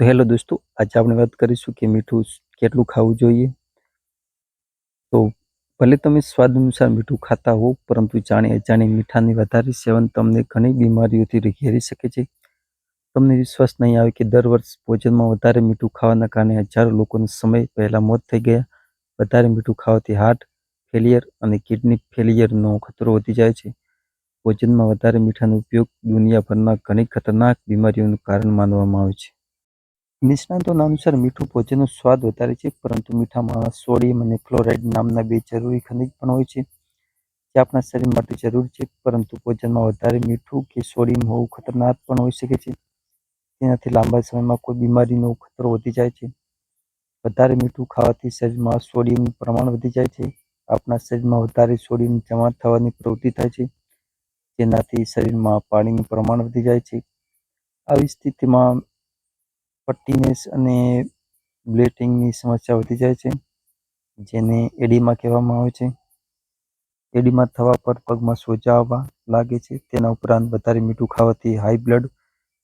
તો હેલો દોસ્તો, આજે આપણે વાત કરીશું કે મીઠું કેટલું ખાવું જોઈએ. તો ભલે તમે સ્વાદ અનુસાર મીઠું ખાતા હો પરંતુ જાણે અજાણે મીઠાની વધારે સેવન તમને ઘણી બીમારીઓથી ઘેરી શકે છે. તમને વિશ્વાસ નહીં આવે કે દર વર્ષ ભોજનમાં વધારે મીઠું ખાવાના કારણે હજારો લોકોનો સમય પહેલાં મોત થઈ ગયા. વધારે મીઠું ખાવાથી હાર્ટ ફેલિયર અને કિડની ફેલિયરનો ખતરો વધી જાય છે. ભોજનમાં વધારે મીઠાનો ઉપયોગ દુનિયાભરના ઘણી ખતરનાક બીમારીઓનું કારણ માનવામાં આવે છે. નિષ્ણાતોના અનુસાર મીઠું ભોજનનો સ્વાદ વધારે છે, પરંતુ મીઠામાં સોડિયમ અને ક્લોરાઇડ નામના બે જરૂરી ખનિજ પણ હોય છે, જે આપણા શરીર માટે જરૂરી છે, પરંતુ ભોજનમાં વધારે મીઠું કે સોડિયમ હોવું ખતરનાક પણ હોઈ શકે છે. તેનાથી લાંબા સમયમાં કોઈ બીમારીનો ખતરો વધી જાય છે. વધારે મીઠું ખાવાથી શરીરમાં સોડિયમનું પ્રમાણ વધી જાય છે. આપણા શરીરમાં વધારે સોડિયમ જમા થવાની પ્રવૃત્તિ થાય છે, જેનાથી શરીરમાં પાણીનું પ્રમાણ વધી જાય છે. આવી સ્થિતિમાં પટ્ટીનેસ અને બ્લેટિંગની સમસ્યા વધી જાય છે, જેને એડીમા કહેવામાં આવે છે. એડીમા થવા પર પગમાં સોજા આવવા લાગે છે. તેના ઉપરાંત વધારે મીઠું ખાવાથી હાઈ બ્લડ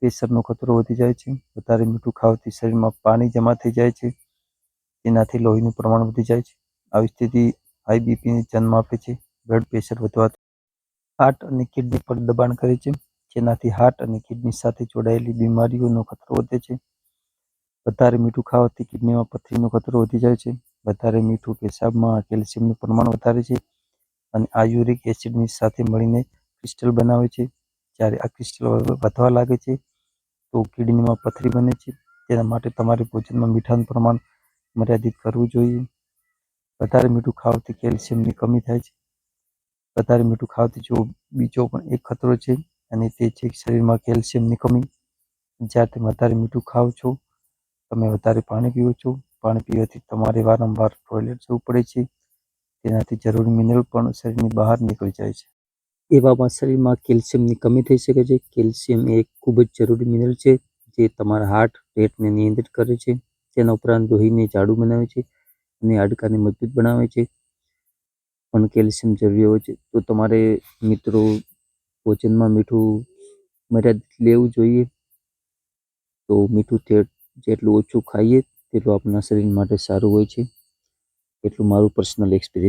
પ્રેશરનો ખતરો વધી જાય છે. વધારે મીઠું ખાવાથી શરીરમાં પાણી જમા થઈ જાય છે. તેનાથી લોહીનું પ્રમાણ વધી જાય છે. આવી સ્થિતિ હાઈ બીપીને જન્મ આપે છે. બ્લડ પ્રેશર વધવાથી હાર્ટ અને કિડની પર દબાણ કરે છે. જેનાથી હાર્ટ અને કિડની સાથે જોડાયેલી બીમારીઓનો ખતરો વધે છે. વધારે મીઠું ખાવાથી કિડનીમાં પથરીનો ખતરો વધી જાય છે. વધારે મીઠું પેશાબમાં કેલ્શિયમનું પ્રમાણ વધારે છે અને આ યુરિક એસિડની સાથે મળીને ક્રિસ્ટલ બનાવે છે. જ્યારે આ ક્રિસ્ટલ વધવા લાગે છે તો કિડનીમાં પથરી બને છે. તેના માટે તમારે ભોજનમાં મીઠાનું પ્રમાણ મર્યાદિત કરવું જોઈએ. વધારે મીઠું ખાવાથી કેલ્શિયમની કમી થાય છે. વધારે મીઠું ખાવાથી જો બીજો પણ એક ખતરો છે અને તે છે શરીરમાં કેલ્શિયમની કમી. જ્યારે તમે વધારે મીઠું ખાવ છો તમે વધારે પાણી પીવો છો. પાણી પીવાથી તમારે વારંવાર ટોયલેટ જવું પડે છે. તેનાથી જરૂરી મિનરલ પણ શરીરની બહાર નીકળી જાય છે. એવામાં શરીરમાં કેલ્શિયમની કમી થઈ શકે છે. કેલ્શિયમ એ ખૂબ જ જરૂરી મિનરલ છે જે તમારા હાર્ટ રેટને નિયંત્રિત કરે છે. તેના ઉપરાંત લોહીને જાડું બનાવે છે અને હાડકાને મજબૂત બનાવે છે. પણ કેલ્શિયમ જરૂરી હોય છે. તો તમારે મિત્રો ભોજનમાં મીઠું મર્યાદિત લેવું જોઈએ. તો મીઠું જેટલું ઓછું ખાઈએ તેટલું આપણા શરીર માટે સારું હોય છે. એટલું મારું પર્સનલ એક્સપિરિયન્સ